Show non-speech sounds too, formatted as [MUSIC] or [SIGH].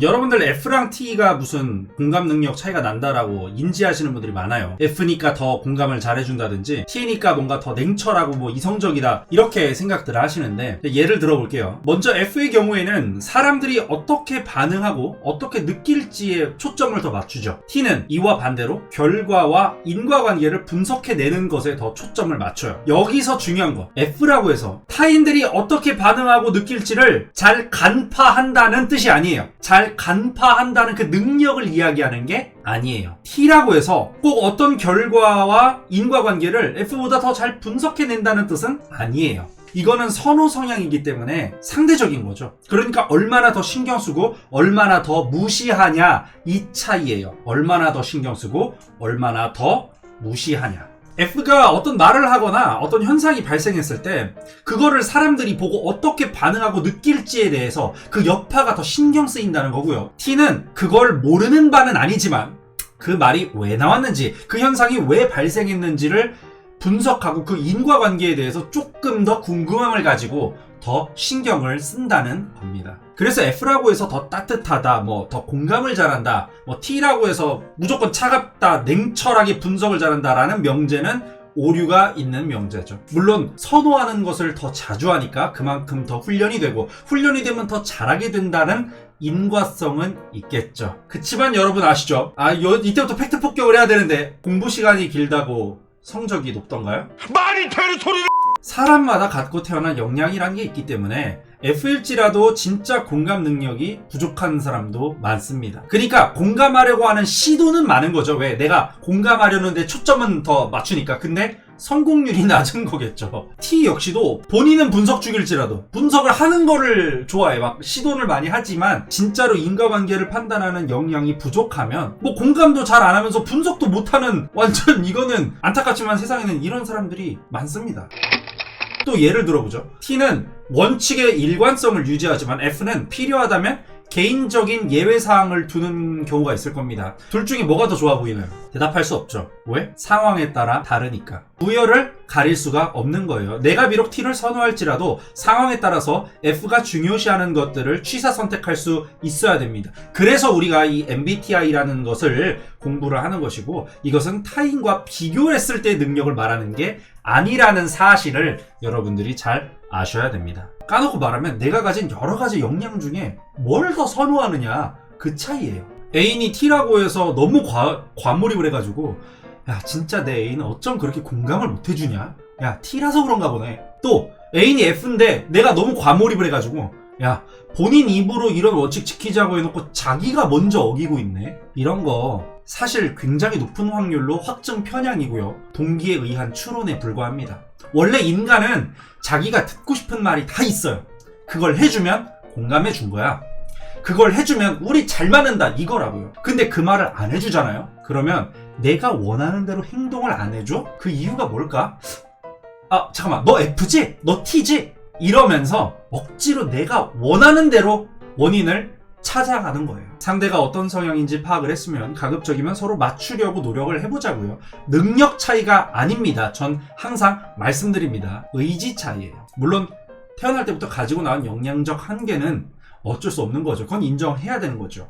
여러분들 F랑 T가 무슨 공감 능력 차이가 난다라고 인지하시는 분들이 많아요. F니까 더 공감을 잘해준다든지 T니까 뭔가 더 냉철하고 뭐 이성적이다 이렇게 생각들을 하시는데 예를 들어볼게요. 먼저 F의 경우에는 사람들이 어떻게 반응하고 어떻게 느낄지에 초점을 더 맞추죠. T는 이와 반대로 결과와 인과관계를 분석해내는 것에 더 초점을 맞춰요. 여기서 중요한 거 F라고 해서 타인들이 어떻게 반응하고 느낄지를 잘 간파한다는 뜻이 아니에요. 잘 간파한다는 그 능력을 이야기하는 게 아니에요. T라고 해서 꼭 어떤 결과와 인과관계를 F보다 더 잘 분석해낸다는 뜻은 아니에요. 이거는 선호 성향이기 때문에 상대적인 거죠. 그러니까 얼마나 더 신경 쓰고 얼마나 더 무시하냐 이 차이예요. 얼마나 더 신경 쓰고 얼마나 더 무시하냐. F가 어떤 말을 하거나 어떤 현상이 발생했을 때 그거를 사람들이 보고 어떻게 반응하고 느낄지에 대해서 그 여파가 더 신경 쓰인다는 거고요. T는 그걸 모르는 바는 아니지만 그 말이 왜 나왔는지 그 현상이 왜 발생했는지를 분석하고 그 인과관계에 대해서 조금 더 궁금함을 가지고 더 신경을 쓴다는 겁니다. 그래서 F라고 해서 더 따뜻하다, 뭐 더 공감을 잘한다, 뭐 T라고 해서 무조건 차갑다, 냉철하게 분석을 잘한다라는 명제는 오류가 있는 명제죠. 물론 선호하는 것을 더 자주 하니까 그만큼 더 훈련이 되고 훈련이 되면 더 잘하게 된다는 인과성은 있겠죠. 그치만 여러분 아시죠? 아, 요, 이때부터 팩트 폭격을 해야 되는데 공부 시간이 길다고 성적이 높던가요? 말이 되는 소리를 사람마다 갖고 태어난 역량이란 게 있기 때문에 F일지라도 진짜 공감 능력이 부족한 사람도 많습니다. 그러니까 공감하려고 하는 시도는 많은 거죠. 왜? 내가 공감하려는데 초점은 더 맞추니까. 근데 성공률이 [LAUGHS] 낮은 거겠죠. T 역시도 본인은 분석 중일지라도 분석을 하는 거를 좋아해. 막 시도를 많이 하지만 진짜로 인과관계를 판단하는 역량이 부족하면 뭐 공감도 잘 안 하면서 분석도 못하는 완전 이거는 안타깝지만 세상에는 이런 사람들이 많습니다. 또 예를 들어보죠. T는 원칙의 일관성을 유지하지만 F는 필요하다면 개인적인 예외 사항을 두는 경우가 있을 겁니다. 둘 중에 뭐가 더 좋아 보이나요? 대답할 수 없죠. 왜? 상황에 따라 다르니까. 우열을 가릴 수가 없는 거예요. 내가 비록 T를 선호할지라도 상황에 따라서 F가 중요시하는 것들을 취사 선택할 수 있어야 됩니다. 그래서 우리가 이 MBTI라는 것을 공부를 하는 것이고 이것은 타인과 비교를 했을 때의 능력을 말하는 게 아니라는 사실을 여러분들이 잘 아셔야 됩니다. 까놓고 말하면 내가 가진 여러 가지 역량 중에 뭘 더 선호하느냐 그 차이예요. 애인이 T라고 해서 너무 과, 과몰입을 해가지고 야 진짜 내 애인은 어쩜 그렇게 공감을 못 해주냐? 야 T라서 그런가 보네. 또 애인이 F인데 내가 너무 과몰입을 해가지고 야 본인 입으로 이런 원칙 지키자고 해놓고 자기가 먼저 어기고 있네. 이런 거 사실 굉장히 높은 확률로 확증 편향이고요. 동기에 의한 추론에 불과합니다. 원래 인간은 자기가 듣고 싶은 말이 다 있어요. 그걸 해주면 공감해 준 거야. 그걸 해주면 우리 잘 맞는다 이거라고요. 근데 그 말을 안 해주잖아요. 그러면 내가 원하는 대로 행동을 안 해줘? 그 이유가 뭘까? 아 잠깐만 너 F지? 너 T지? 이러면서 억지로 내가 원하는 대로 원인을 찾아가는 거예요. 상대가 어떤 성향인지 파악을 했으면 가급적이면 서로 맞추려고 노력을 해보자고요. 능력 차이가 아닙니다. 전 항상 말씀드립니다. 의지 차이예요. 물론 태어날 때부터 가지고 나온 역량적 한계는 어쩔 수 없는 거죠. 그건 인정해야 되는 거죠.